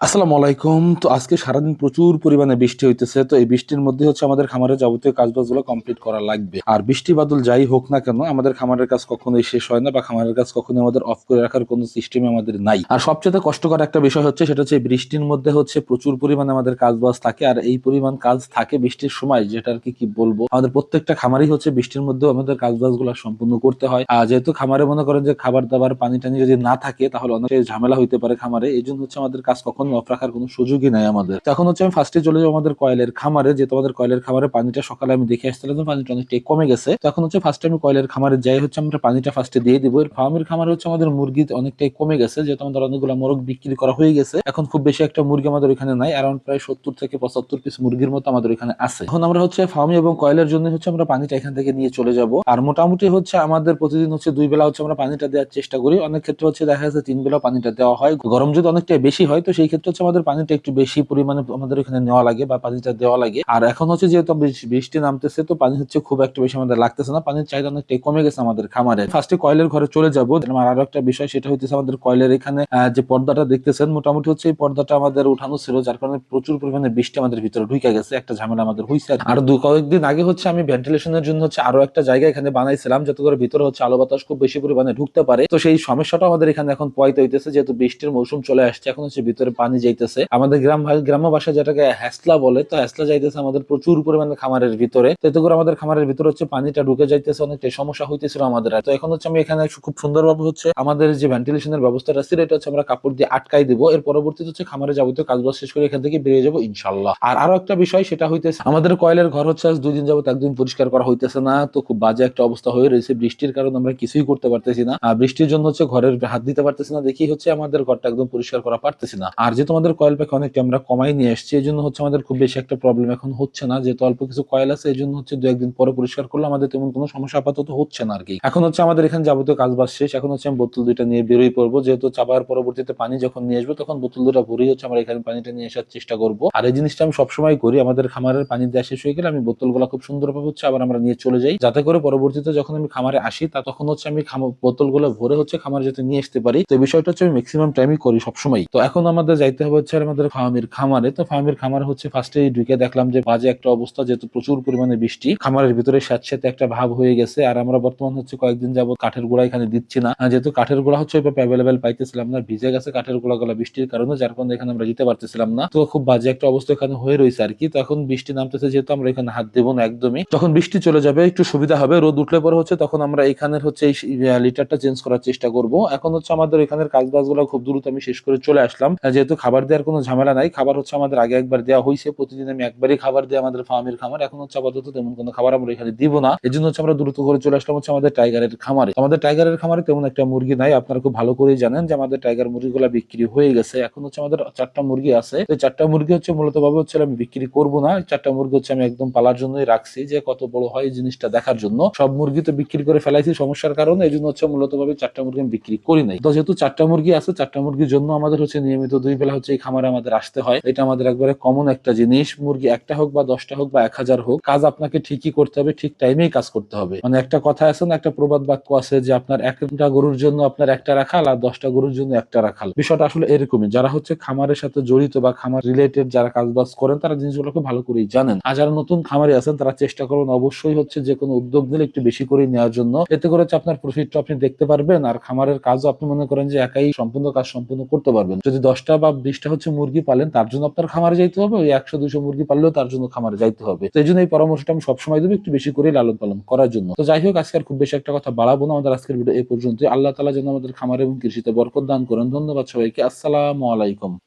আসসালামু আলাইকুম। তো আজকে সারাদিন প্রচুর পরিমাণে বৃষ্টি হইতেছে। তো এই বৃষ্টির মধ্যে হচ্ছে আমাদের খামারের যাবতীয় কাজবাজগুলো কমপ্লিট করা লাগবে। আর বৃষ্টি বাদল যাই হোক না কেন, আমাদের খামারের কাজ কখনোই শেষ হয় না বা খামারের কাজ কখনোই আমাদের অফ করে রাখার কোনো সিস্টেম আমাদের নাই। আর সবচেয়ে কষ্টকর একটা বিষয় হচ্ছে, সেটা হচ্ছে বৃষ্টির মধ্যে হচ্ছে প্রচুর পরিমাণে আমাদের কাজবাজ থাকে। আর এই পরিমাণ কাজ থাকে বৃষ্টির সময় যেটা আর কি কি বলব? আমাদের প্রত্যেকটা খামারই হচ্ছে বৃষ্টির মধ্যেও আমাদের কাজবাজগুলো সম্পূর্ণ করতে হয়। আর যেহেতু খামারে মনে করেন যে খাবার দাবার পানি টানি যদি না থাকে, তাহলে অনেক ঝামেলা হইতে পারে খামারে। এই জন্য হচ্ছে আমাদের কাজ কখনোই অফ রাখার কোনো সুযোগই নাই আমাদের। তো এখন হচ্ছে আমি ফার্স্টে চলে যাব আমাদের কয়েলের খামারে, যে তোমাদের কয়েলের খামারে পানিটা সকালে আমি দেখে আসছিলাম পানিটা অনেকটাই কমে গেছে। তো এখন হচ্ছে ফার্স্টে আমি কয়েলের খামারে যাই, হচ্ছে আমরা পানিটা ফার্স্টে দিয়ে দিব। এর ফার্মের খামারে হচ্ছে আমাদের মুরগি অনেকটাই কমে গেছে, যেহেতু আমাদের অনেকগুলো মোরগ বিক্রি করা হয়ে গেছে। এখন খুব বেশি একটা মুরগি আমাদের এখানে নাই অ্যারাউন্ড প্রায় সত্তর থেকে পঁচাত্তর পিস মুরগির মতো আমাদের এখানে আছে। এখন আমরা হচ্ছে ফার্মি এবং কয়েলের জন্য হচ্ছে আমরা পানিটা এখান থেকে নিয়ে চলে যাব। আর মোটামুটি হচ্ছে আমাদের প্রতিদিন হচ্ছে দুই বেলা হচ্ছে আমরা পানিটা দেওয়ার চেষ্টা করি। অনেক ক্ষেত্রে হচ্ছে দেখা যাচ্ছে তিন বেলা পানিটা দেওয়া হয়। গরম যদি অনেকটা বেশি হয়, তো সেই ক্ষেত্রে হচ্ছে আমাদের পানিটা একটু বেশি পরিমাণে আমাদের এখানে নেওয়া লাগে বা পানিটা দেওয়া লাগে। আর এখন হচ্ছে যেহেতু বৃষ্টি- নামতেছে, তো পানি হচ্ছে খুব একটা বেশি আমাদের লাগতেছে না। পানির চাহিদা অনেকটাই কমে গেছে আমাদের খামারে। ফার্স্টে কয়েলের ঘরে চলে যাব। আর আরও একটা বিষয়, সেটা হচ্ছে আমাদের কয়েলের এখানে যে পর্দাটা দেখতেছেন, মোটামুটি হচ্ছে এই পর্দাটা আমাদের উঠানো ছিল, যার কারণে প্রচুর পরিমাণে বৃষ্টি আমাদের ভিতরে ঢুকে গেছে। একটা ঝামেলা আমাদের হয়েছে আর দু কয়েকদিন আগে হচ্ছে আমি ভেন্টিলেশনের জন্য হচ্ছে আরও একটা জায়গা এখানে বানাইছিলাম, যাতে করে ভিতরে হচ্ছে আলো বাতাস খুব বেশি পরিমাণে ঢুকতে পারে। তো সেই সমস্যাটা আমাদের এখানে এখন পয়তে হইতেছে, যেহেতু বৃষ্টির মৌসুম চলে আসছে, এখন হচ্ছে ভিতরে পানি যাইতেছে। আমাদের গ্রাম গ্রাম্য ভাষায় যেটাকে হ্যাসলা বলে, তো হ্যাসলা যাইতেছে আমাদের প্রচুর পরিমাণে খামারের ভিতরে। তো এতে করে আমাদের খামারের ভিতরে হচ্ছে পানিটা ঢুকে যাইতেছে অনেকটা সমস্যা হইতেছিল আমাদের। তো এখন হচ্ছে আমি এখানে খুব সুন্দরভাবে হচ্ছে আমাদের যে ভেন্টিলেশনের ব্যবস্থাটা ছিল এটা হচ্ছে আমরা কাপড় দিয়ে আটকাই দিব। এর পরবর্তীতে হচ্ছে খামারে যাবতীয় কাজবাজ শেষ করে এখান থেকে বেরিয়ে যাব ইনশাল্লাহ আর আরও একটা বিষয়, সেটা হইতেছে আমাদের কয়েলের ঘর হচ্ছে আজ দুই দিন যাবত একদিন পরিষ্কার করা হইতেছে না। তো খুব বাজে একটা অবস্থা হয়ে রয়েছে। বৃষ্টির কারণে আমরা কিছুই করতে পারতেছি না। আর বৃষ্টির জন্য হচ্ছে ঘরের হাত দিতে পারতেছি না। দেখি হচ্ছে আমাদের ঘরটা একদম পরিষ্কার করা পারতেছি না। আর যেহেতু আমাদের কয়েল পাখি অনেকটা আমরা কমাই নিয়ে এসেছি এই জন্য হচ্ছে আমাদের খুব বেশি একটা প্রবলেম এখন হচ্ছে না। যেহেতু অল্প কিছু কয়েল আছে, এই জন্য হচ্ছে দু একদিন পরে পরিষ্কার করলে আমাদের তেমন কোনো সমস্যা আপাতত হচ্ছে না আর কি এখন হচ্ছে আমাদের এখানে যাবতীয় কাজ বাজ শেষ। এখন হচ্ছে আমি বোতল দুইটা নিয়ে বেরোই পড়ব। যেহেতু চাপার পরবর্তীতে পানি যখন নিয়ে আসব, তখন বোতল দুটা ভরেই হচ্ছে আমরা এখানে পানিটা নিয়ে আসার চেষ্টা করব। আর এই জিনিসটা আমি সবসময় করি। আমাদের খামারের পানি দেওয়া শেষ হয়ে গেলে আমি বোতলগুলো খুব সুন্দরভাবে হচ্ছে আবার আমরা নিয়ে চলে যাই। যাতে করে পরবর্তীতে যখন আমি খামারে আসি, তা তখন হচ্ছে আমি বোতলগুলো ভরে হচ্ছে খামারে যাতে নিয়ে আসতে পারি। তো এই বিষয়টা হচ্ছে আমি ম্যাক্সিমাম টাইমই করি সবসময় তো এখন আমাদের যাইতে হবে হচ্ছে আমাদের ফার্মের খামারে। তো ফার্মের খামার হচ্ছে ফার্স্টে ঢুকে দেখলাম যে বাজে একটা অবস্থা, যেহেতু প্রচুর পরিমাণে বৃষ্টি। খামারের ভিতরে স্যাঁতস্যাঁতে একটা ভাব হয়ে গেছে। আর আমরা বর্তমান হচ্ছে কয়েকদিন যাবত কাঠের গোড়া এখানে দিচ্ছি না। যেহেতু কাঠের গোড়া হচ্ছে অ্যাভেলেবেল পাইতেছিলাম না, ভিজে গেছে কাঠের গোড়া গুলা বৃষ্টির কারণে, যার কারণে এখানে আমরা দিতে পারতেছিলাম না। তো খুব বাজে একটা অবস্থা এখানে হয়ে রয়েছে আর কি। তো এখন বৃষ্টি নামতেছে যেহেতু আমরা এখানে হাত দেবো না একদমই। যখন বৃষ্টি চলে যাবে, একটু সুবিধা হবে। রোদ উঠলে পরে হচ্ছে তখন আমরা এখানের হচ্ছে এই লিটারটা চেঞ্জ করার চেষ্টা করব। এখন হচ্ছে আমাদের এখানের কাজ বাজগুলো খুব দ্রুত আমি শেষ করে চলে আসলাম। যেহেতু খাবার দেওয়ার কোনো ঝামেলা নাই। খাবার হচ্ছে আমাদের আগে একবার দেওয়া হয়েছে প্রতিদিন আমি একবারই খাবার দিই আমাদের ফার্মের খামার। এখন হচ্ছে আপাতত তেমন কোনো খাবার আমরা এখানে দিব না। এই জন্য হচ্ছে আমরা দ্রুত করে চলে আসলাম হচ্ছে আমাদের টাইগারের খামারে। আমাদের টাইগারের খামারে তেমন একটা মুরগি নাই। আপনারা খুব ভালো করেই জানেন যে আমাদের টাইগার মুরগিগুলো বিক্রি হয়ে গেছে। এখন হচ্ছে আমাদের চারটা মুরগি আছে। এই চারটা মুরগি হচ্ছে মূলত ভাবে হচ্ছে আমি বিক্রি করব না। চারটা মুরগি হচ্ছে আমি একদম পালার জন্যই রাখছি যে কত বড় হয় জিনিসটা দেখার জন্য। সব মুরগি তো বিক্রি করে ফেলাইছি সমস্যার কারণে। এই জন্য হচ্ছে মূলত ভাবে চারটা মুরগি আমি বিক্রি করি নাই। তো যেহেতু চারটা মুরগি আছে, চারটা মুরগির জন্য আমাদের হচ্ছে নিয়মিত দুই বেলা হচ্ছে এই খামারে আমাদের আসতে হয়। এটা আমাদের একবারে কমন একটা জিনিস। মুরগি একটা হোক বা দশটা হোক বা এক হাজার হোক, কাজ আপনাকে ঠিকই করতে হবে, ঠিক টাইমেই কাজ করতে হবে। মানে একটা কথা আছে না, একটা প্রবাদ বাক্য আছে যে আপনার একটা গরুর জন্য আপনার একটা রাখাল আর দশটা গরুর জন্য একটা রাখাল। বিষয়টা আসলে এরকমই। যারা হচ্ছে খামারের সাথে জড়িত বা খামার রিলেটেড যারা কাজবাজ করেন, তারা জিনিসগুলো খুব ভালো করেই জানেন। আর যারা নতুন খামারে আছেন, তারা চেষ্টা করবেন অবশ্যই হচ্ছে যে কোনো উদ্যোগ নিলে একটু বেশি করে নেওয়ার জন্য। এতে করে হচ্ছে আপনার প্রফিটটা আপনি দেখতে পারবেন। আর খামারের কাজও আপনি মনে করেন যে একাই সম্পূর্ণ কাজ সম্পূর্ণ করতে পারবেন। যদি দশটা বা বিশটা হচ্ছে মুরগি পালেন, তার জন্য আপনার খামারে যাইতে হবে। ওই একশো দুশো মুরগি পাললেও তার জন্য খামারে যাইতে হবে। তো এই জন্য এই পরামর্শটা আমি সবসময় দেবো একটু বেশি করে লালন পালন করার জন্য। তো যাই হোক, আজকে আর খুব বেশি একটা কথা বাড়াবো না। আমাদের আজকের ভিডিও এই পর্যন্ত আল্লাহ তালা যেন আমাদের খামার এবং কৃষিতে বরকত দান করেন। ধন্যবাদ সবাইকে। আসসালামু আলাইকুম।